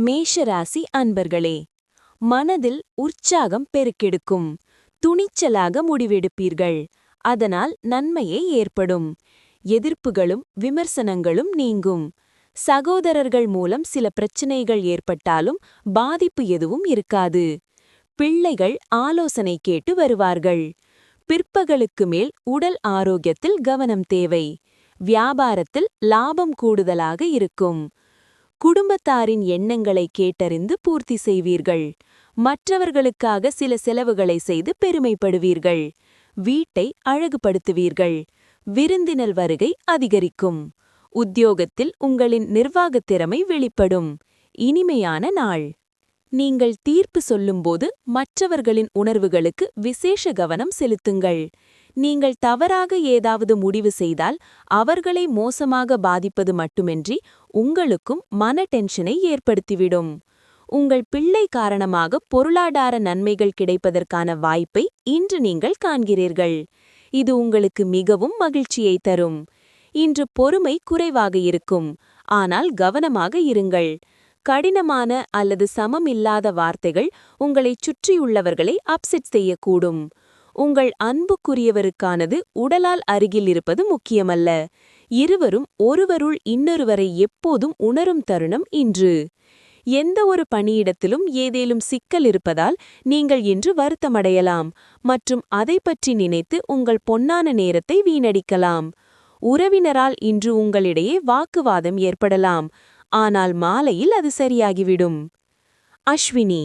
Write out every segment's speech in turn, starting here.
மேஷராசி அன்பர்களே மனதில் உற்சாகம் பெருக்கெடுக்கும். துணிச்சலாக முடிவெடுப்பீர்கள். அதனால் நன்மையே ஏற்படும். எதிர்ப்புகளும் விமர்சனங்களும் நீங்கும். சகோதரர்கள் மூலம் சில பிரச்சினைகள் ஏற்பட்டாலும் பாதிப்பு எதுவும் இருக்காது. பிள்ளைகள் ஆலோசனை கேட்டு வருவார்கள். பிற்பகலுக்கு மேல் உடல் ஆரோக்கியத்தில் கவனம் தேவை. வியாபாரத்தில் லாபம் கூடுதலாக இருக்கும். குடும்பத்தாரின் எண்ணங்களை கேட்டறிந்து பூர்த்தி செய்வீர்கள். மற்றவர்களுக்காக சில செலவுகளை செய்து பெருமைப்படுவீர்கள். வீட்டை அழகுபடுத்துவீர்கள். விருந்தினல் வருகை அதிகரிக்கும். உத்தியோகத்தில் உங்களின் நிர்வாகத் திறமை வெளிப்படும். இனிமையான நாள். நீங்கள் தீர்ப்பு சொல்லும்போது மற்றவர்களின் உணர்வுகளுக்கு விசேஷ கவனம் செலுத்துங்கள். நீங்கள் தவறாக ஏதாவது முடிவு செய்தால் அவர்களை மோசமாக பாதிப்பது மட்டுமின்றி உங்களுக்கும் மன டென்ஷனை ஏற்படுத்திவிடும். உங்கள் பிள்ளை காரணமாக பொருளாதார நன்மைகள் கிடைப்பதற்கான வாய்ப்பை இன்று நீங்கள் காண்கிறீர்கள். இது உங்களுக்கு மிகவும் மகிழ்ச்சியை தரும். இன்று பொறுமை குறைவாக இருக்கும். ஆனால் கவனமாக இருங்கள். கடினமான அல்லது சமம் இல்லாத வார்த்தைகள் உங்களைச் சுற்றியுள்ளவர்களை அப்செட் செய்யக்கூடும். உங்கள் அன்புக்குரியவருக்கானது உடலால் அருகில் இருப்பது முக்கியமல்ல. இருவரும் ஒருவருள் இன்னொருவரை எப்போதும் உணரும் தருணம் இன்று. எந்த ஒரு பணியிடத்திலும் ஏதேலும் சிக்கல் இருப்பதால் நீங்கள் இன்று வருத்தமடையலாம் மற்றும் அதை பற்றி நினைத்து உங்கள் பொன்னான நேரத்தை வீணடிக்கலாம். உறவினரால் இன்று உங்களிடையே வாக்குவாதம் ஏற்படலாம் ஆனால் மாலையில் அது சரியாகிவிடும். அஸ்வினி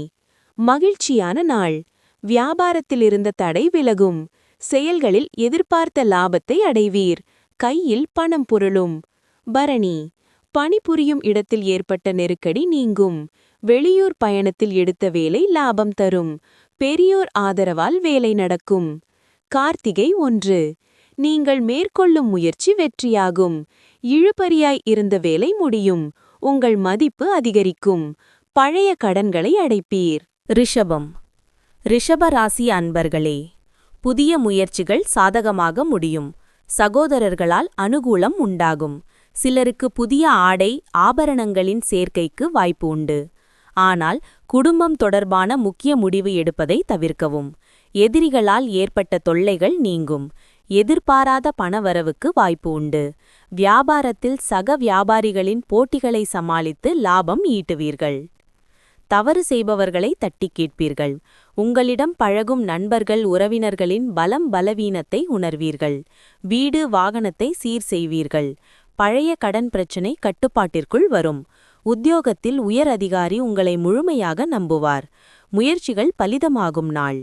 மகிழ்ச்சியான நாள். வியாபாரத்திலிருந்த தடை விலகும். செயல்களில் எதிர்பார்த்த லாபத்தை அடைவீர். கையில் பணம் புரளும். பரணி பணிபுரியும் இடத்தில் ஏற்பட்ட நெருக்கடி நீங்கும். வெளியூர் பயணத்தில் எடுத்த வேலை லாபம் தரும். பெரியோர் ஆதரவால் வேலை நடக்கும். கார்த்திகை ஒன்று நீங்கள் மேற்கொள்ளும் முயற்சி வெற்றியாகும். இழுபறியாய் இருந்த வேலை முடியும். உங்கள் மதிப்பு அதிகரிக்கும். பழைய கடன்களை அடைப்பீர். ரிஷபம் ரிஷப ராசி அன்பர்களே புதிய முயற்சிகள் சாதகமாக முடியும். சகோதரர்களால் அனுகூலம் உண்டாகும். சிலருக்கு புதிய ஆடை ஆபரணங்களின் சேர்க்கைக்கு வாய்ப்பு உண்டு. ஆனால் குடும்பம் தொடர்பான முக்கிய முடிவு எடுப்பதை தவிர்க்கவும். எதிரிகளால் ஏற்பட்ட தொல்லைகள் நீங்கும். எதிர்பாராத பணவரவுக்கு வாய்ப்பு உண்டு. வியாபாரத்தில் சக வியாபாரிகளின் போட்டிகளை சமாளித்து லாபம் ஈட்டுவீர்கள். தவறு செய்பவர்களை தட்டி கேட்பீர்கள். உங்களிடம் பழகும் நண்பர்கள் உறவினர்களின் பலம் பலவீனத்தை உணர்வீர்கள். வீடு வாகனத்தை சீர் செய்வீர்கள். பழைய கடன் பிரச்சினை கட்டுப்பாட்டிற்குள் வரும். உத்தியோகத்தில் உயர் அதிகாரி உங்களை முழுமையாக நம்புவார். முயற்சிகள் பலிதமாகும் நாள்.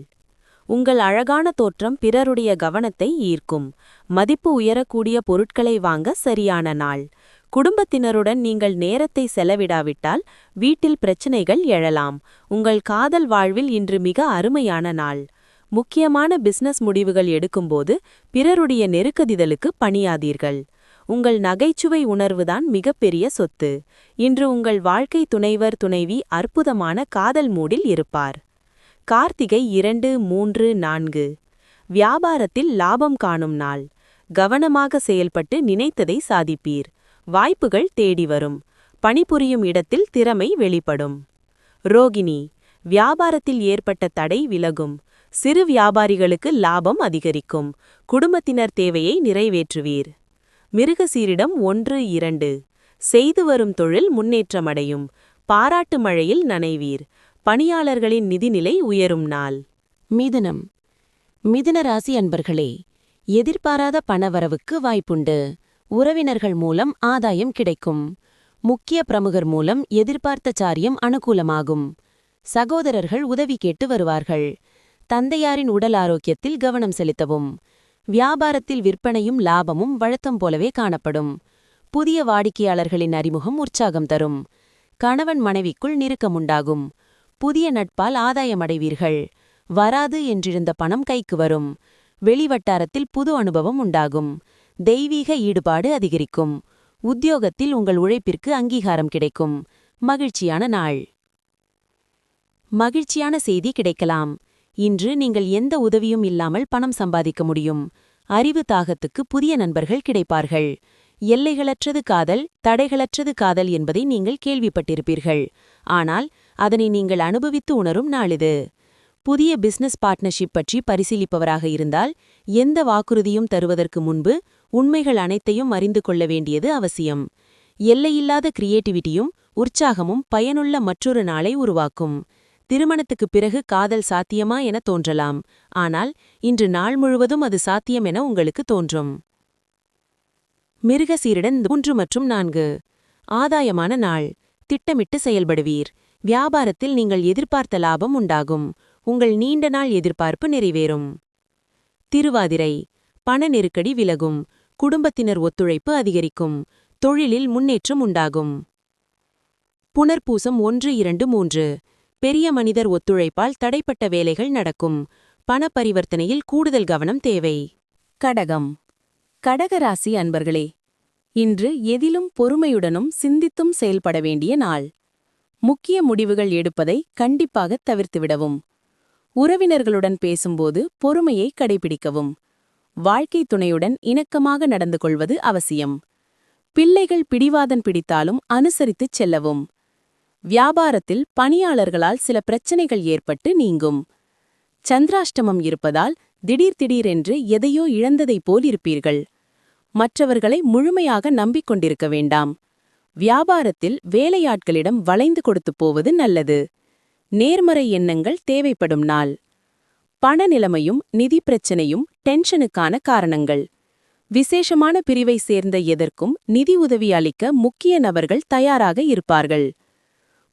உங்கள் அழகான தோற்றம் பிறருடைய கவனத்தை ஈர்க்கும். மதிப்பு உயரக்கூடிய பொருட்களை வாங்க சரியான நாள். குடும்பத்தினருடன் நீங்கள் நேரத்தை செலவிடாவிட்டால் வீட்டில் பிரச்சினைகள் எழலாம். உங்கள் காதல் வாழ்வில் இன்று மிக அருமையான நாள். முக்கியமான பிசினஸ் முடிவுகள் எடுக்கும்போது பிறருடைய நெருக்கதிதலுக்கு பணியாதீர்கள். உங்கள் நகைச்சுவை உணர்வுதான் மிகப்பெரிய சொத்து. இன்று உங்கள் வாழ்க்கை துணைவர் துணைவி அற்புதமான காதல் மூடில் இருப்பார். கார்த்திகை இரண்டு மூன்று நான்கு. வியாபாரத்தில் லாபம் காணும் நாள். கவனமாக செயல்பட்டு நினைத்ததை சாதிப்பீர். வாய்ப்புகள் தேடி வரும். பணிபுரியும் இடத்தில் திறமை வெளிப்படும். ரோகிணி வியாபாரத்தில் ஏற்பட்ட தடை விலகும். சிறு வியாபாரிகளுக்கு லாபம் அதிகரிக்கும். குடும்பத்தினர் தேவையை நிறைவேற்றுவீர். மிருகசீரிடம் ஒன்று இரண்டு. செய்து வரும் தொழில் முன்னேற்றமடையும். பாராட்டு மழையில் நனைவீர். பணியாளர்களின் நிதிநிலை உயரும் நாள். மிதுனம். மிதுன ராசி அன்பர்களே எதிர்பாராத பணவரவுக்கு வாய்ப்புண்டு. உறவினர்கள் மூலம் ஆதாயம் கிடைக்கும். முக்கிய பிரமுகர் மூலம் எதிர்பார்த்த சாரியம் அனுகூலமாகும். சகோதரர்கள் உதவி கேட்டு வருவார்கள். தந்தையாரின் உடல் ஆரோக்கியத்தில் கவனம் செலுத்தவும். வியாபாரத்தில் விற்பனையும் லாபமும் வழக்கம் போலவே காணப்படும். புதிய வாடிக்கையாளர்களின் அறிமுகம் உற்சாகம் தரும். கணவன் மனைவிக்குள் நெருக்கமுண்டாகும் புதிய நட்பால் ஆதாயமடைவீர்கள். வராது என்றிருந்த பணம் கைக்கு வரும். வெளிவட்டாரத்தில் புது அனுபவம் உண்டாகும். தெய்வீக ஈடுபாடு அதிகரிக்கும். உத்தியோகத்தில் உங்கள் உழைப்பிற்கு அங்கீகாரம் கிடைக்கும். மகிழ்ச்சியான நாள். மகிழ்ச்சியான செய்தி கிடைக்கலாம். இன்று நீங்கள் எந்த உதவியும் இல்லாமல் பணம் சம்பாதிக்க முடியும். அறிவு தாகத்துக்கு புதிய நண்பர்கள் கிடைப்பார்கள். எல்லைகளற்றது காதல் தடைகளற்றது காதல் என்பதை நீங்கள் கேள்விப்பட்டிருப்பீர்கள். ஆனால் அதனை நீங்கள் அனுபவித்து உணரும் நாளிது புதிய பிசினஸ் பார்ட்னர்ஷிப் பற்றி பரிசீலிப்பவராக இருந்தால் எந்த வாக்குறுதியும் தருவதற்கு முன்பு உண்மைகள் அனைத்தையும் அறிந்து கொள்ள வேண்டியது அவசியம். எல்லையில்லாத கிரியேட்டிவிட்டியும் உற்சாகமும் பயனுள்ள மற்றொரு நாளை உருவாக்கும். திருமணத்துக்குப் பிறகு காதல் சாத்தியமா என தோன்றலாம். ஆனால் இன்று நாள் முழுவதும் அது சாத்தியம் என உங்களுக்கு தோன்றும். மிருகசீருடன் மூன்று மற்றும் நான்கு. ஆதாயமான நாள். திட்டமிட்டு செயல்படுவீர். வியாபாரத்தில் நீங்கள் எதிர்பார்த்த லாபம் உண்டாகும். உங்கள் நீண்ட நாள் எதிர்பார்ப்பு நிறைவேறும். திருவாதிரை. பண நெருக்கடி விலகும். குடும்பத்தினர் ஒத்துழைப்பு அதிகரிக்கும். தொழிலில் முன்னேற்றம் உண்டாகும். புனர்பூசம் ஒன்று இரண்டு மூன்று. பெரிய மனிதர் ஒத்துழைப்பால் தடைப்பட்ட வேலைகள் நடக்கும். பண பரிவர்த்தனையில் கூடுதல் கவனம் தேவை. கடகம். கடகராசி அன்பர்களே இன்று எதிலும் பொறுமையுடனும் சிந்தித்தும் செயல்பட வேண்டிய நாள். முக்கிய முடிவுகள் எடுப்பதை கண்டிப்பாக தவிர்த்துவிடவும். உறவினர்களுடன் பேசும்போது பொறுமையை கடைபிடிக்கவும். வாழ்க்கை துணையுடன் இணக்கமாக நடந்து கொள்வது அவசியம். பிள்ளைகள் பிடிவாதன் பிடித்தாலும் அனுசரித்துச் செல்லவும். வியாபாரத்தில் பணியாளர்களால் சில பிரச்சனைகள் ஏற்பட்டு நீங்கும். சந்திராஷ்டமம் இருப்பதால் திடீர் திடீரென்று எதையோ இழந்ததைப் போல் இருப்பீர்கள் மற்றவர்களை முழுமையாக நம்பிக்கொண்டிருக்க வேண்டாம். வியாபாரத்தில் வேலையாட்களிடம் வளைந்து கொடுத்துப் போவது நல்லது. நேர்மறை எண்ணங்கள் தேவைப்படும் நாள். பண நிலைமையும் நிதி பிரச்சனையும் டென்ஷனுக்கான காரணங்கள். விசேஷமான பிரிவை சேர்ந்த எதற்கும் நிதி உதவி அளிக்க முக்கிய நபர்கள் தயாராக இருப்பார்கள்.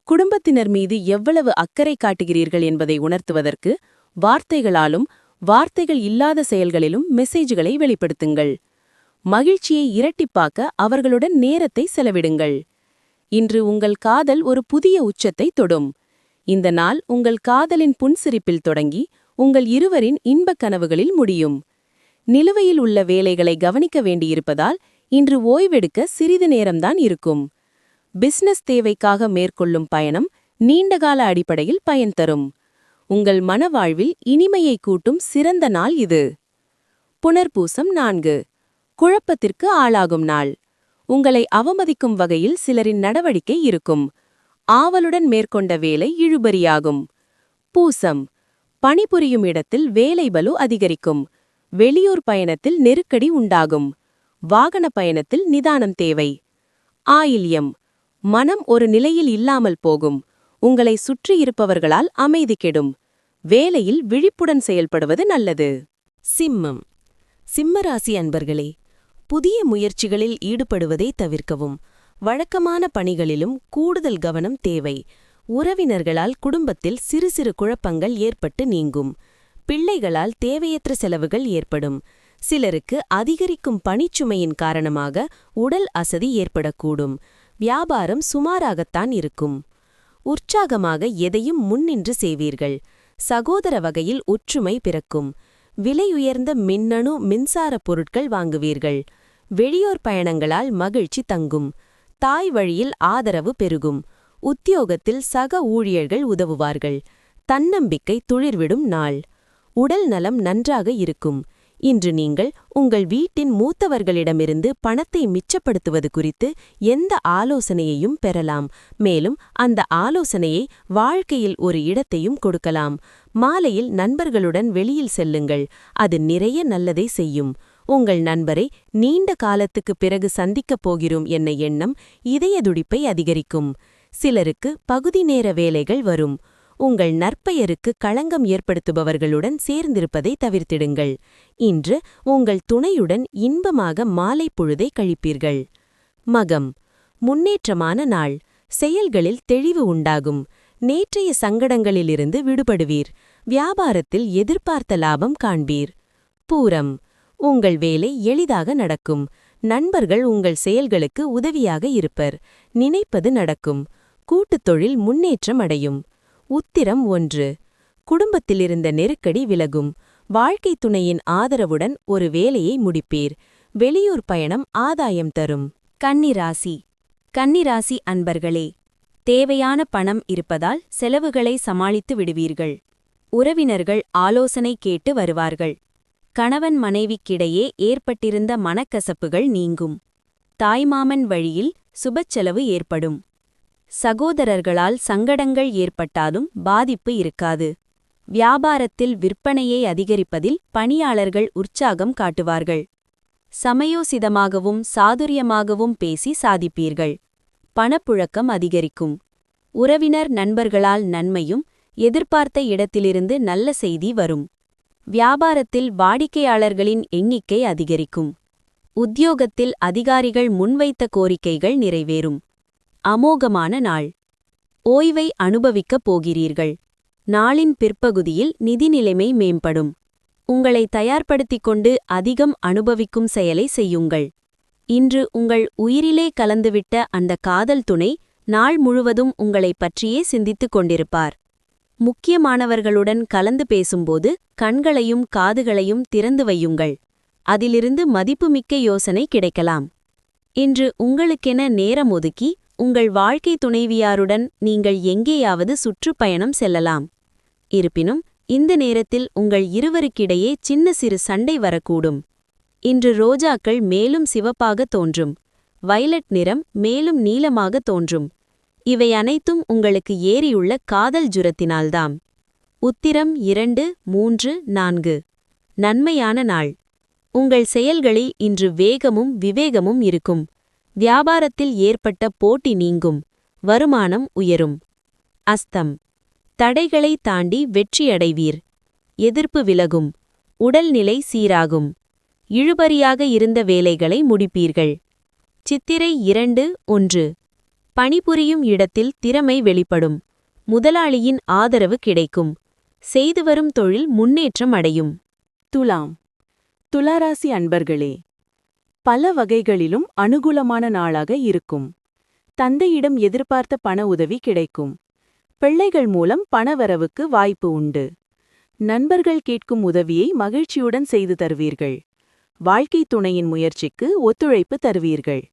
குடும்பத்தினர் மீது எவ்வளவு அக்கறை காட்டுகிறீர்கள் என்பதை உணர்த்துவதற்கு வார்த்தைகளாலும் வார்த்தைகள் இல்லாத செயல்களிலும் மெசேஜ்களை வெளிப்படுத்துங்கள். மகிழ்ச்சியை இரட்டிப்பாக்க அவர்களுடன் நேரத்தை செலவிடுங்கள். இன்று உங்கள் காதல் ஒரு புதிய உச்சத்தை தொடும். இந்த நாள் உங்கள் காதலின் புன்சிரிப்பில் தொடங்கி உங்கள் இருவரின் இன்பக் கனவுகளில் முடியும். நிலுவையில் உள்ள வேலைகளை கவனிக்க வேண்டியிருப்பதால் இன்று ஓய்வெடுக்க சிறிது நேரம்தான் இருக்கும். பிசினஸ் தேவைக்காக மேற்கொள்ளும் பயணம் நீண்டகால அடிப்படையில் பயன் தரும். உங்கள் மனவாழ்வில் இனிமையை கூட்டும் சிறந்த நாள் இது. புனர்பூசம் நான்கு. குழப்பத்திற்கு ஆளாகும் நாள். உங்களை அவமதிக்கும் வகையில் சிலரின் நடவடிக்கை இருக்கும். ஆவலுடன் மேற்கொண்ட வேலை இழுபறியாகும். பூசம். பணிபுரியும் இடத்தில் வேலை பலு அதிகரிக்கும். வெளியூர் பயணத்தில் நெருக்கடி உண்டாகும். வாகன பயணத்தில் நிதானம் தேவை. ஆயில்யம். மனம் ஒரு நிலையில் இல்லாமல் போகும். உங்களை சுற்றியிருப்பவர்களால் அமைதி கெடும். வேலையில் விழிப்புடன் செயல்படுவது நல்லது. சிம்மம். சிம்மராசி அன்பர்களே புதிய முயற்சிகளில் ஈடுபடுவதை தவிர்க்கவும் வழக்கமான பணிகளிலும் கூடுதல் கவனம் தேவை. உறவினர்களால் குடும்பத்தில் சிறு சிறு குழப்பங்கள் ஏற்பட்டு நீங்கும். பிள்ளைகளால் தேவையற்ற செலவுகள் ஏற்படும். சிலருக்கு அதிகரிக்கும் பணிச்சுமையின் காரணமாக உடல் அசதி ஏற்படக்கூடும். வியாபாரம் சுமாராகத்தான் இருக்கும். உற்சாகமாக எதையும் முன்னின்று செய்வீர்கள். சகோதர வகையில் ஒற்றுமை பிறக்கும். விலையுயர்ந்த மின்னணு மின்சார பொருட்கள் வாங்குவீர்கள். வெளியோர் பயணங்களால் மகிழ்ச்சி தங்கும். தாய் வழியில் ஆதரவு பெருகும். உத்தியோகத்தில் சக ஊழியர்கள் உதவுவார்கள். தன்னம்பிக்கை துளிர்விடும் நாள். உடல் நலம் நன்றாக இருக்கும். இன்று நீங்கள் உங்கள் வீட்டின் மூத்தவர்களிடமிருந்து பணத்தை மிச்சப்படுத்துவது குறித்து எந்த ஆலோசனையையும் பெறலாம். மேலும் அந்த ஆலோசனையை வாழ்க்கையில் ஒரு இடத்தையும் கொடுக்கலாம். மாலையில் நண்பர்களுடன் வெளியில் செல்லுங்கள். அது நிறைய நல்லதை செய்யும். உங்கள் நண்பரை நீண்ட காலத்துக்குப் பிறகு சந்திக்கப் போகிறோம் என்ன எண்ணம் இதய துடிப்பை அதிகரிக்கும். சிலருக்கு பகுதி நேர வேலைகள் வரும். உங்கள் நற்பெயருக்கு களங்கம் ஏற்படுத்துபவர்களுடன் சேர்ந்திருப்பதை தவிர்த்திடுங்கள். இன்று உங்கள் துணையுடன் இன்பமாக மாலை பொழுதை கழிப்பீர்கள். மகம். முன்னேற்றமான நாள். செயல்களில் தெளிவு உண்டாகும். நேற்றைய சங்கடங்களிலிருந்து விடுபடுவீர். வியாபாரத்தில் எதிர்பார்த்த லாபம் காண்பீர். பூரம். உங்கள் வேலை எளிதாக நடக்கும். நண்பர்கள் உங்கள் செயல்களுக்கு உதவியாக இருப்பர். நினைப்பது நடக்கும். கூட்டுத் தொழில் முன்னேற்றம் அடையும். உத்திரம் ஒன்று. குடும்பத்திலிருந்த நெருக்கடி விலகும். வாழ்க்கை துணையின் ஆதரவுடன் ஒரு வேலையை முடிப்பீர். வெளியூர் பயணம் ஆதாயம் தரும். கன்னிராசி. கன்னிராசி அன்பர்களே தேவையான பணம் இருப்பதால் செலவுகளை சமாளித்து விடுவீர்கள். உறவினர்கள் ஆலோசனை கேட்டு வருவார்கள். கணவன் மனைவிக்கிடையே ஏற்பட்டிருந்த மனக்கசப்புகள் நீங்கும். தாய்மாமன் வழியில் சுபச்செலவு ஏற்படும். சகோதரர்களால் சங்கடங்கள் ஏற்பட்டாலும் பாதிப்பு இருக்காது. வியாபாரத்தில் விற்பனையை அதிகரிப்பதில் பணியாளர்கள் உற்சாகம் காட்டுவார்கள். சமயோசிதமாகவும் சாதுரியமாகவும் பேசி சாதிப்பீர்கள். பணப்புழக்கம் அதிகரிக்கும். உறவினர் நண்பர்களால் நன்மையும் எதிர்பார்த்த இடத்திலிருந்து நல்ல செய்தி வரும். வியாபாரத்தில் வாடிக்கையாளர்களின் எண்ணிக்கை அதிகரிக்கும். உத்தியோகத்தில் அதிகாரிகள் முன்வைத்த கோரிக்கைகள் நிறைவேறும். அமோகமான நாள். ஓய்வை அனுபவிக்கப் போகிறீர்கள். நாளின் பிற்பகுதியில் நிதிநிலைமை மேம்படும். உங்களை தயார்படுத்திக் கொண்டு அதிகம் அனுபவிக்கும் செயலை செய்யுங்கள். இன்று உங்கள் உயிரிலே கலந்துவிட்ட அந்த காதல் துணை நாள் முழுவதும் உங்களைப் பற்றியே சிந்தித்துக் கொண்டிருப்பார். முக்கியமானவர்களுடன் கலந்து பேசும்போது கண்களையும் காதுகளையும் திறந்து வையுங்கள். அதிலிருந்து மதிப்புமிக்க யோசனை கிடைக்கலாம். இன்று உங்களுக்கென நேரம் ஒதுக்கி உங்கள் வாழ்க்கை துணைவியாருடன் நீங்கள் எங்கேயாவது சுற்றுப்பயணம் செல்லலாம். இருப்பினும் இந்த நேரத்தில் உங்கள் இருவருக்கிடையே சின்ன சிறு சண்டை வரக்கூடும். இன்று ரோஜாக்கள் மேலும் சிவப்பாக தோன்றும். வயலட் நிறம் மேலும் நீளமாக தோன்றும். இவை அனைத்தும் உங்களுக்கு ஏறியுள்ள காதல் ஜுரத்தினால்தாம். உத்திரம் இரண்டு மூன்று நான்கு. நன்மையான நாள். உங்கள் செயல்களில் இன்று வேகமும் விவேகமும் இருக்கும். வியாபாரத்தில் ஏற்பட்ட போட்டி நீங்கும். வருமானம் உயரும். அஸ்தம். தடைகளை தாண்டி வெற்றியடைவீர். எதிர்ப்பு விலகும். உடல்நிலை சீராகும். இழுபறியாக இருந்த வேலைகளை முடிப்பீர்கள். சித்திரை இரண்டு ஒன்று. பணிபுரியும் இடத்தில் திறமை வெளிப்படும். முதலாளியின் ஆதரவு கிடைக்கும். செய்து வரும் தொழில் முன்னேற்றம் அடையும். துலாம். துளாராசி அன்பர்களே பல வகைகளிலும் அனுகூலமான நாளாக இருக்கும். தந்தையிடம் எதிர்பார்த்த பண உதவி கிடைக்கும். பிள்ளைகள் மூலம் பணவரவுக்கு வாய்ப்பு உண்டு. நண்பர்கள் கேட்கும் உதவியை மகிழ்ச்சியுடன் செய்து தருவீர்கள். வாழ்க்கை துணையின் முயற்சிக்கு ஒத்துழைப்பு தருவீர்கள்.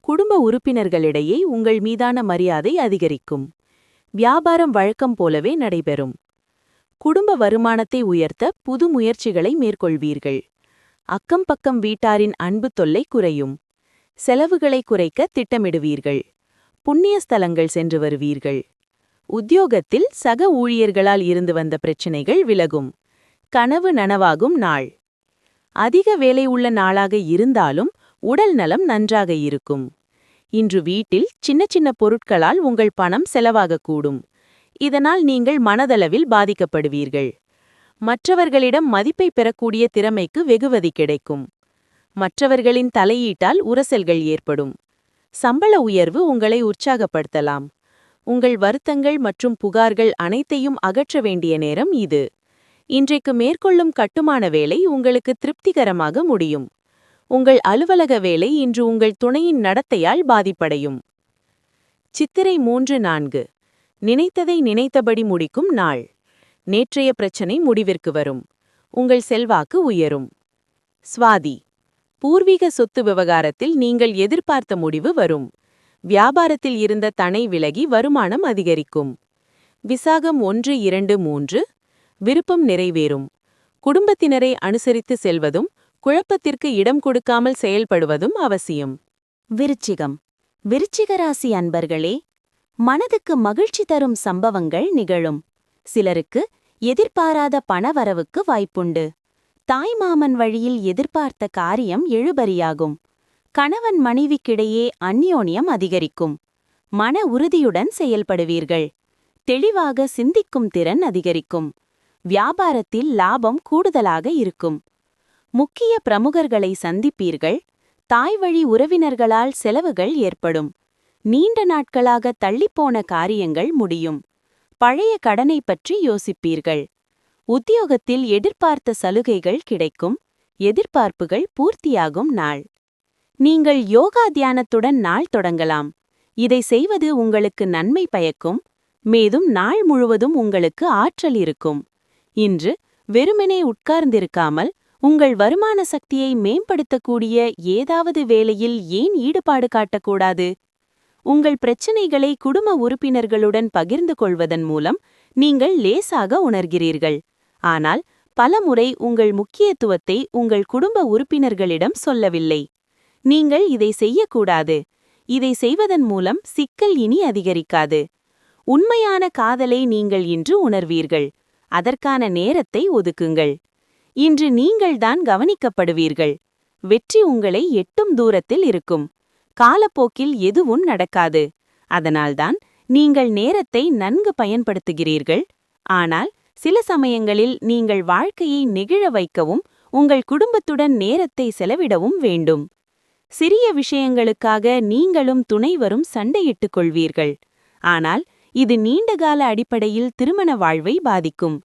குடும்ப உறுப்பினர்களிடையே உங்கள் மீதான மரியாதை அதிகரிக்கும். வியாபாரம் வழக்கம் போலவே நடைபெறும். குடும்ப வருமானத்தை உயர்த்த புது முயற்சிகளை மேற்கொள்வீர்கள். அக்கம் பக்கம் வீட்டாரின் அன்பு தொல்லை குறையும். செலவுகளை குறைக்க திட்டமிடுவீர்கள். புண்ணிய ஸ்தலங்கள் சென்று வருவீர்கள். உத்தியோகத்தில் சக ஊழியர்களால் இருந்து வந்த பிரச்சினைகள் விலகும். கனவு நனவாகும் நாள். அதிக வேலை உள்ள நாளாக இருந்தாலும் உடல் நலம் நன்றாக இருக்கும். இன்று வீட்டில் சின்ன சின்ன பொருட்களால் உங்கள் பணம் செலவாகக்கூடும். இதனால் நீங்கள் மனதளவில் பாதிக்கப்படுவீர்கள். மற்றவர்களிடம் மதிப்பை பெறக்கூடிய திறமைக்கு வெகுமதி கிடைக்கும். மற்றவர்களின் தலையீட்டால் உரசல்கள் ஏற்படும். சம்பள உயர்வு உங்களை உற்சாகப்படுத்தலாம். உங்கள் வருத்தங்கள் மற்றும் புகார்கள் அனைத்தையும் அகற்ற வேண்டிய நேரம் இது. இன்றைக்கு மேற்கொள்ளும் கட்டுமான வேலை உங்களுக்கு திருப்திகரமாக முடியும். உங்கள் அலுவலக வேலை இன்று உங்கள் துணையின் நடத்தையால் பாதிப்படையும். சித்திரை மூன்று நான்கு. நினைத்ததை நினைத்தபடி முடிக்கும் நாள். நேற்றைய பிரச்சனை முடிவிற்கு வரும். உங்கள் செல்வாக்கு உயரும். ஸ்வாதி பூர்வீக சொத்து விவகாரத்தில் நீங்கள் எதிர்பார்த்த முடிவு வரும். வியாபாரத்தில் இருந்த தனை விலகி வருமானம் அதிகரிக்கும். விசாகம் ஒன்று இரண்டு மூன்று. விருப்பம் நிறைவேறும். குடும்பத்தினரை அனுசரித்து செல்வதும் குழப்பத்திற்கு இடம் கொடுக்காமல் செயல்படுவதும் அவசியம். விருச்சிகம். விருச்சிகராசி அன்பர்களே மனதுக்கு மகிழ்ச்சி தரும் சம்பவங்கள் நிகழும். சிலருக்கு எதிர்பாராத பணவரவுக்கு வாய்ப்புண்டு. தாய்மாமன் வழியில் எதிர்பார்த்த காரியம் எழுபறியாகும். கணவன் மனைவிக்கிடையே அந்யோன்யம் அதிகரிக்கும். மன உறுதியுடன் செயல்படுவீர்கள். தெளிவாக சிந்திக்கும் திறன் அதிகரிக்கும். வியாபாரத்தில் லாபம் கூடுதலாக இருக்கும். முக்கிய பிரமுகர்களை சந்திப்பீர்கள். தாய்வழி உறவினர்களால் செலவுகள் ஏற்படும். நீண்ட நாட்களாக தள்ளிப்போன காரியங்கள் முடியும். பழைய கடனை பற்றி யோசிப்பீர்கள். உத்தியோகத்தில் எதிர்பார்த்த சலுகைகள் கிடைக்கும். எதிர்பார்ப்புகள் பூர்த்தியாகும் நாள். நீங்கள் யோகா தியானத்துடன் நாள் தொடங்கலாம். இதை செய்வது உங்களுக்கு நன்மை பயக்கும். மேதும் நாள் முழுவதும் உங்களுக்கு ஆற்றல் இருக்கும். இன்று வெறுமனே உட்கார்ந்திருக்காமல் உங்கள் வருமான சக்தியை மேம்படுத்தக்கூடிய ஏதாவது வேலையில் ஏன் ஈடுபாடு காட்டக்கூடாது? உங்கள் பிரச்சினைகளை குடும்ப உறுப்பினர்களுடன் பகிர்ந்து கொள்வதன் மூலம் நீங்கள் லேசாக உணர்கிறீர்கள். ஆனால் பலமுறை உங்கள் முக்கியத்துவத்தை உங்கள் குடும்ப உறுப்பினர்களிடம் சொல்லவில்லை. நீங்கள் இதை செய்யக்கூடாது. இதை செய்வதன் மூலம் சிக்கல் இனி அதிகரிக்காது. உண்மையான காதலை நீங்கள் இன்று உணர்வீர்கள். அதற்கான நேரத்தை ஒதுக்குங்கள். இன்று நீங்கள்தான் கவனிக்கப்படுவீர்கள். வெற்றி உங்களை எட்டும் தூரத்தில் இருக்கும். காலப்போக்கில் எதுவும் நடக்காது. அதனால்தான் நீங்கள் நேரத்தை நன்கு பயன்படுத்துகிறீர்கள். ஆனால் சில சமயங்களில் நீங்கள் வாழ்க்கையை நெகிழ வைக்கவும் உங்கள் குடும்பத்துடன் நேரத்தை செலவிடவும் வேண்டும். சிறிய விஷயங்களுக்காக நீங்களும் துணைவரும் சண்டையிட்டுக் கொள்வீர்கள். ஆனால் இது நீண்டகால அடிப்படையில் திருமண வாழ்வை பாதிக்கும்.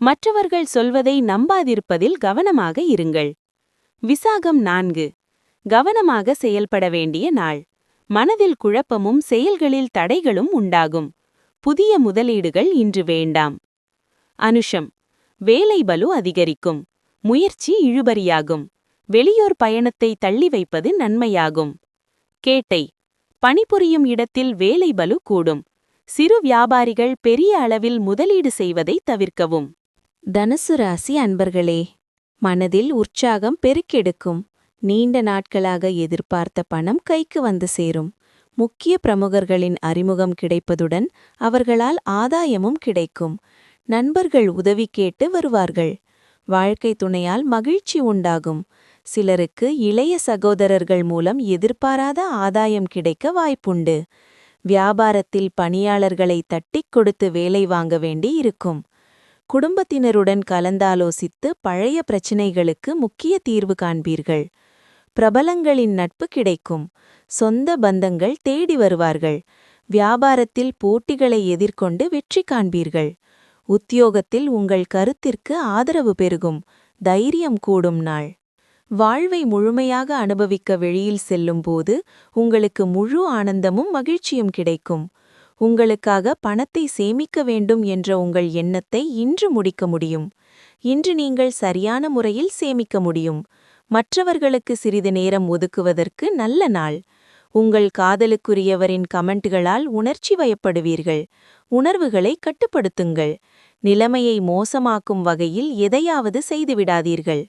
மற்றவர்கள் சொல்வதை நம்பாதிருப்பதில் கவனமாக இருங்கள். விசாகம் நான்கு. கவனமாக செயல்பட வேண்டிய நாள். மனதில் குழப்பமும் செயல்களில் தடைகளும் உண்டாகும். புதிய முதலீடுகள் இன்று வேண்டாம். அனுஷம். வேலை பலு அதிகரிக்கும். முயற்சி இழுபறியாகும். வெளியோர் பயணத்தை தள்ளி வைப்பது நன்மையாகும். கேட்டை. பணிபுரியும் இடத்தில் வேலை பலு கூடும். சிறு வியாபாரிகள் பெரிய அளவில் முதலீடு செய்வதை தவிர்க்கவும். தனுசு ராசி அன்பர்களே மனதில் உற்சாகம் பெருக்கெடுக்கும். நீண்ட நாட்களாக எதிர்பார்த்த பணம் கைக்கு வந்து சேரும். முக்கிய பிரமுகர்களின் அறிமுகம் கிடைப்பதுடன் அவர்களால் ஆதாயமும் கிடைக்கும். நண்பர்கள் உதவி கேட்டு வருவார்கள். வாழ்க்கை துணையால் மகிழ்ச்சி உண்டாகும். சிலருக்கு இளைய சகோதரர்கள் மூலம் எதிர்பாராத ஆதாயம் கிடைக்க வாய்ப்புண்டு. வியாபாரத்தில் பணியாளர்களை தட்டிக் கொடுத்து வேலை வாங்க வேண்டி இருக்கும் குடும்பத்தினருடன் கலந்தாலோசித்து பழைய பிரச்சினைகளுக்கு முக்கிய தீர்வு காண்பீர்கள். பிரபலங்களின் நட்பு கிடைக்கும். சொந்த பந்தங்கள் தேடி வருவார்கள். வியாபாரத்தில் போட்டிகளை எதிர்கொண்டு வெற்றி காண்பீர்கள். உத்தியோகத்தில் உங்கள் கருத்திற்கு ஆதரவு பெருகும். தைரியம் கூடும் நாள். வாழ்வை முழுமையாக அனுபவிக்க வெளியில் செல்லும்போது உங்களுக்கு முழு ஆனந்தமும் மகிழ்ச்சியும் கிடைக்கும். உங்களுக்காக பணத்தை சேமிக்க வேண்டும் என்ற உங்கள் எண்ணத்தை இன்று முடிக்க முடியும். இன்று நீங்கள் சரியான முறையில் சேமிக்க முடியும். மற்றவர்களுக்கு சிறிது நேரம் ஒதுக்குவதற்கு நல்ல நாள். உங்கள் காதலுக்குரியவரின் கமெண்ட்களால் உணர்ச்சி வயப்படுவீர்கள். உணர்வுகளை கட்டுப்படுத்துங்கள். நிலைமையை மோசமாக்கும் வகையில் எதையாவது செய்துவிடாதீர்கள்.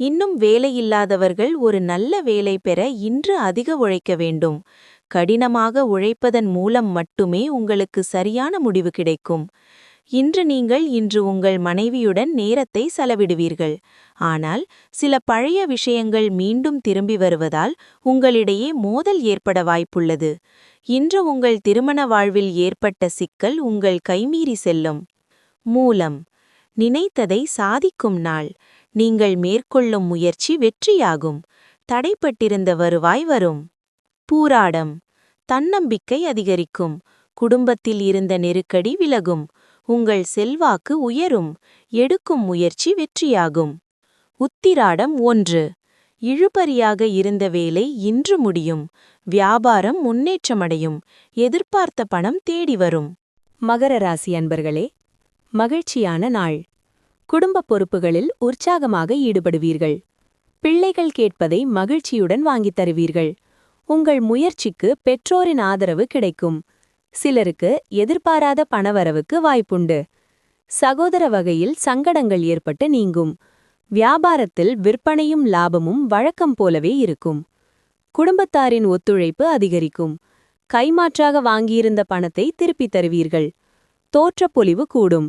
இன்னும் வேலையில்லாதவர்கள் ஒரு நல்ல வேலை பெற இன்று அதிக உழைக்க வேண்டும். கடினமாக உழைப்பதன் மூலம் மட்டுமே உங்களுக்கு சரியான முடிவு கிடைக்கும். இன்று நீங்கள் இன்று உங்கள் மனைவியுடன் நேரத்தை செலவிடுவீர்கள். ஆனால் சில பழைய விஷயங்கள் மீண்டும் திரும்பி வருவதால் உங்களிடையே மோதல் ஏற்பட வாய்ப்புள்ளது. இன்று உங்கள் திருமண வாழ்வில் ஏற்பட்ட சிக்கல் உங்கள் கைமீறி செல்லும். மூலம். நினைத்ததை சாதிக்கும் நாள். நீங்கள் மேற்கொள்ளும் முயற்சி வெற்றியாகும். தடைப்பட்டிருந்த வருவாய் வரும். பூராடம். தன்னம்பிக்கை அதிகரிக்கும். குடும்பத்தில் இருந்த நெருக்கடி விலகும். உங்கள் செல்வாக்கு உயரும். எடுக்கும் முயற்சி வெற்றியாகும். உத்திராடம் ஒன்று. இழுபறியாக இருந்த வேலை இன்று முடியும். வியாபாரம் முன்னேற்றமடையும். எதிர்பார்த்த பணம் தேடி வரும். மகர ராசி அன்பர்களே மகிழ்ச்சியான நாள். குடும்பப் பொறுப்புகளில் உற்சாகமாக ஈடுபடுவீர்கள். பிள்ளைகள் கேட்பதை மகிழ்ச்சியுடன் வாங்கித் தருவீர்கள். உங்கள் முயற்சிக்கு பெற்றோரின் ஆதரவு கிடைக்கும். சிலருக்கு எதிர்பாராத பணவரவுக்கு வாய்ப்புண்டு. சகோதர வகையில் சங்கடங்கள் ஏற்பட்டு நீங்கும். வியாபாரத்தில் விற்பனையும் லாபமும் வழக்கம் போலவே இருக்கும். குடும்பத்தாரின் ஒத்துழைப்பு அதிகரிக்கும். கைமாற்றாக வாங்கியிருந்த பணத்தை திருப்பித் தருவீர்கள். தோற்றப்பொலிவு கூடும்.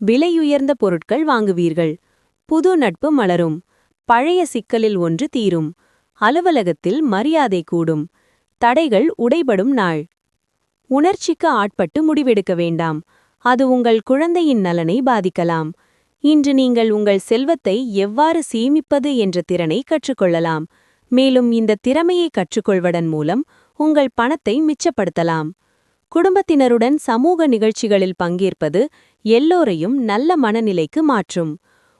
விலையுயர்ந்த பொருட்கள் வாங்குவீர்கள். புது நட்பு மலரும். பழைய சிக்கலில் ஒன்று தீரும். அலுவலகத்தில் மரியாதை கூடும். தடைகள் உடைபடும் நாள். உணர்ச்சிக்கு ஆட்பட்டு முடிவெடுக்க வேண்டாம். அது உங்கள் குழந்தையின் நலனை பாதிக்கலாம். இன்று நீங்கள் உங்கள் செல்வத்தை எவ்வாறு சேமிப்பது என்ற திறனை கற்றுக்கொள்ளலாம். மேலும் இந்த திறமையை கற்றுக்கொள்வதன் மூலம் உங்கள் பணத்தை மிச்சப்படுத்தலாம். குடும்பத்தினருடன் சமூக நிகழ்ச்சிகளில் பங்கேற்பது எல்லோரையும் நல்ல மனநிலைக்கு மாற்றும்.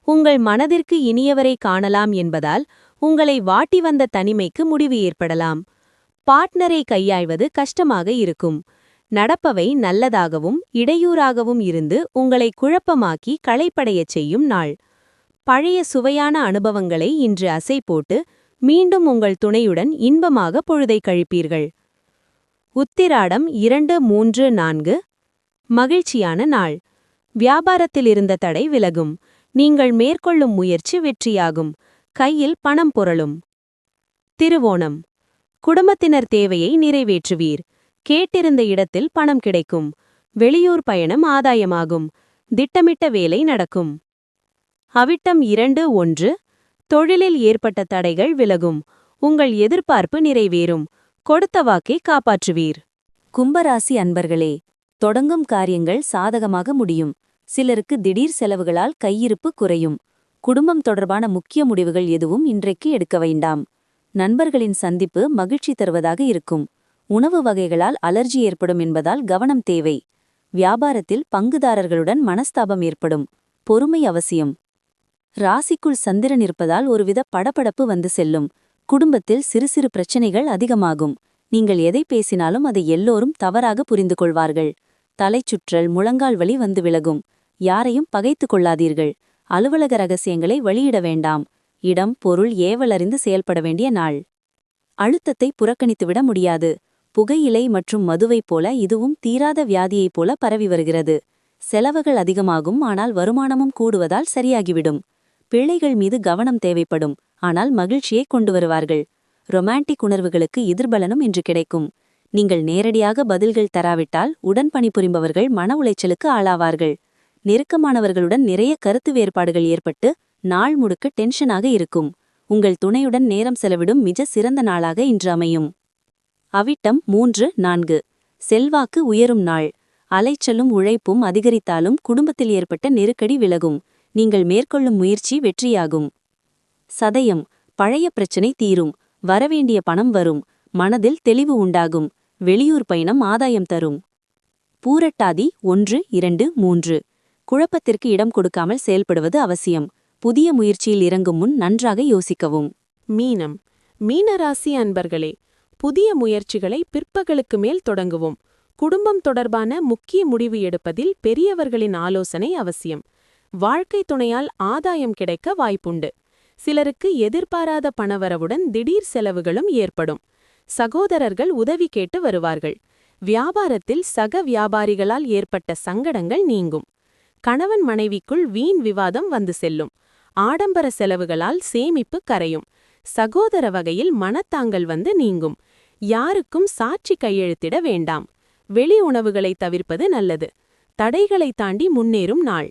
உங்கள் மனதிற்கு இனியவரை காணலாம் என்பதால் உங்களை வாட்டி வந்த தனிமைக்கு முடிவு ஏற்படலாம். பார்ட்னரை கையாள்வது கஷ்டமாக இருக்கும். நடப்பவை நல்லதாகவும் இடையூறாகவும் இருந்து உங்களை குழப்பமாக்கி களைப்படையச் செய்யும் நாள். பழைய சுவையான அனுபவங்களை இன்று அசை போட்டு மீண்டும் உங்கள் துணையுடன் இன்பமாக பொழுதை கழிப்பீர்கள். உத்திராடம் இரண்டு மூன்று நான்கு. மகிழ்ச்சியான நாள். வியாபாரத்தில் இருந்த தடை விலகும். நீங்கள் மேற்கொள்ளும் முயற்சி வெற்றியாகும். கையில் பணம் புரளும். திருவோணம். குடும்பத்தினர் தேவையை நிறைவேற்றுவீர். கேட்டிருந்த இடத்தில் பணம் கிடைக்கும். வெளியூர் பயணம் ஆதாயமாகும். திட்டமிட்ட வேலை நடக்கும். அவிட்டம் இரண்டு ஒன்று. தொழிலில் ஏற்பட்ட தடைகள் விலகும். உங்கள் எதிர்பார்ப்பு நிறைவேறும். கொடுத்த வாக்கை காப்பாற்றுவீர். கும்பராசி அன்பர்களே தொடங்கும் காரியங்கள் சாதகமாக முடியும். சிலருக்கு திடீர் செலவுகளால் கையிருப்பு குறையும். குடும்பம் தொடர்பான முக்கிய முடிவுகள் எதுவும் இன்றைக்கு எடுக்க வேண்டாம். நண்பர்களின் சந்திப்பு மகிழ்ச்சி தருவதாக இருக்கும். உணவு வகைகளால் அலர்ஜி ஏற்படும் என்பதால் கவனம் தேவை. வியாபாரத்தில் பங்குதாரர்களுடன் மனஸ்தாபம் ஏற்படும். பொறுமை அவசியம். ராசிக்குள் சந்திரன் இருப்பதால் ஒருவித படபடப்பு வந்து செல்லும். குடும்பத்தில் சிறு சிறு பிரச்சனைகள் அதிகமாகும். நீங்கள் எதை பேசினாலும் அதை எல்லோரும் தவறாக புரிந்து கொள்வார்கள். தலைச்சுற்றல் முழங்கால் வலி வந்து விலகும். யாரையும் பகைத்துக் கொள்ளாதீர்கள். அலுவலக ரகசியங்களை வெளியிட வேண்டாம். இடம் பொருள் ஏவலறிந்து செயல்பட வேண்டிய நாள். அழுத்தத்தை புறக்கணித்துவிட முடியாது. புகையிலை மற்றும் மதுவைப் போல இதுவும் தீராத வியாதியைப் போல பரவி வருகிறது. செலவுகள் அதிகமாகும் ஆனால் வருமானமும் கூடுவதால் சரியாகிவிடும். பிள்ளைகள் மீது கவனம் தேவைப்படும் ஆனால் மகிழ்ச்சியை கொண்டு வருவார்கள். ரொமான்டிக் உணர்வுகளுக்கு எதிர்பலனும் இன்று கிடைக்கும். நீங்கள் நேரடியாக பதில்கள் தராவிட்டால் உடன் பணிபுரிபவர்கள் மன உளைச்சலுக்கு ஆளாவார்கள். நெருக்கமானவர்களுடன் நிறைய கருத்து வேறுபாடுகள் ஏற்பட்டு நாள் முழுக்க டென்ஷனாக இருக்கும். உங்கள் துணையுடன் நேரம் செலவிடும் மிக சிறந்த நாளாக இன்று அமையும். அவிட்டம் மூன்று நான்கு. செல்வாக்கு உயரும் நாள். அலைச்சலும் உழைப்பும் அதிகரித்தாலும் குடும்பத்தில் ஏற்பட்ட நெருக்கடி விலகும். நீங்கள் மேற்கொள்ளும் முயற்சி வெற்றியாகும். சதயம். பழைய பிரச்சனை தீரும். வரவேண்டிய பணம் வரும். மனதில் தெளிவு உண்டாகும். வெளியூர் பயணம் ஆதாயம் தரும். பூரட்டாதி ஒன்று இரண்டு மூன்று. குழப்பத்திற்கு இடம் கொடுக்காமல் செயல்படுவது அவசியம். புதிய முயற்சியில் இறங்கும் முன் நன்றாக யோசிக்கவும். மீனம். மீனராசி அன்பர்களே புதிய முயற்சிகளை பிற்பகலுக்கு மேல் தொடங்குவோம். குடும்பம் தொடர்பான முக்கிய முடிவு எடுப்பதில் பெரியவர்களின் ஆலோசனை அவசியம். வாழ்க்கை துணையால் ஆதாயம் கிடைக்க வாய்ப்புண்டு. சிலருக்கு எதிர்பாராத பணவரவுடன் திடீர் செலவுகளும் ஏற்படும். சகோதரர்கள் உதவி கேட்டு வருவார்கள். வியாபாரத்தில் சக வியாபாரிகளால் ஏற்பட்ட சங்கடங்கள் நீங்கும். கணவன் மனைவிக்குள் வீண் விவாதம் வந்து செல்லும். ஆடம்பர செலவுகளால் சேமிப்பு கரையும். சகோதர வகையில் மனத்தாங்கல் வந்து நீங்கும். யாருக்கும் சாட்சி கையெழுத்திட வேண்டாம். வெளி உணவுகளை தவிர்ப்பது நல்லது. தடைகளை தாண்டி முன்னேறும் நாள்.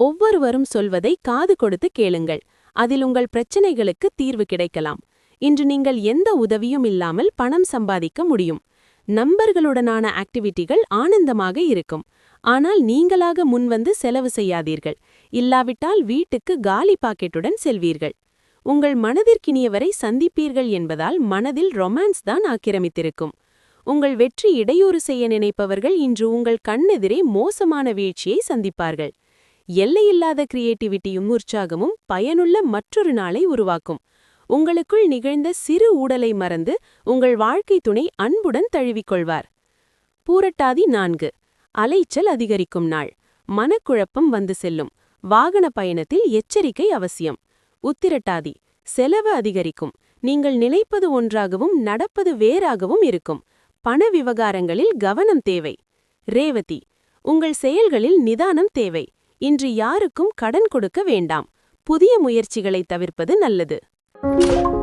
ஒவ்வொருவரும் சொல்வதை காது கொடுத்து கேளுங்கள். அதில் உங்கள் பிரச்சனைகளுக்கு தீர்வு கிடைக்கலாம். இன்று நீங்கள் எந்த உதவியும் இல்லாமல் பணம் சம்பாதிக்க முடியும். நண்பர்களுடனான ஆக்டிவிட்டிகள் ஆனந்தமாக இருக்கும். ஆனால் நீங்களாக முன்வந்து செலவு செய்யாதீர்கள். இல்லாவிட்டால் வீட்டுக்கு காலி பாக்கெட்டுடன் செல்வீர்கள். உங்கள் மனதிற்கினியவரை சந்திப்பீர்கள் என்பதால் மனதில் ரொமான்ஸ் தான் ஆக்கிரமித்திருக்கும். உங்கள் வெற்றி இடையூறு செய்ய நினைப்பவர்கள் இன்று உங்கள் கண்ணெதிரே மோசமான வீழ்ச்சியை சந்திப்பார்கள். எல்லையில்லாத கிரியேட்டிவிட்டியும் உற்சாகமும் பயனுள்ள மற்றொரு நாளை உருவாக்கும். உங்களுக்குள் நிகழ்ந்த சிறு ஊடலை மறந்து உங்கள் வாழ்க்கை துணை அன்புடன் தழுவிக்கொள்வார். பூரட்டாதி நான்கு. அலைச்சல் அதிகரிக்கும் நாள். மனக்குழப்பம் வந்து செல்லும். வாகன பயணத்தில் எச்சரிக்கை அவசியம். உத்திரட்டாதி. செலவு அதிகரிக்கும். நீங்கள் நினைப்பது ஒன்றாகவும் நடப்பது வேறாகவும் இருக்கும். பண விவகாரங்களில் கவனம் தேவை. ரேவதி. உங்கள் செயல்களில் நிதானம் தேவை. இன்று யாருக்கும் கடன் கொடுக்க வேண்டாம். புதிய முயற்சிகளை தவிர்ப்பது நல்லது. Thank you.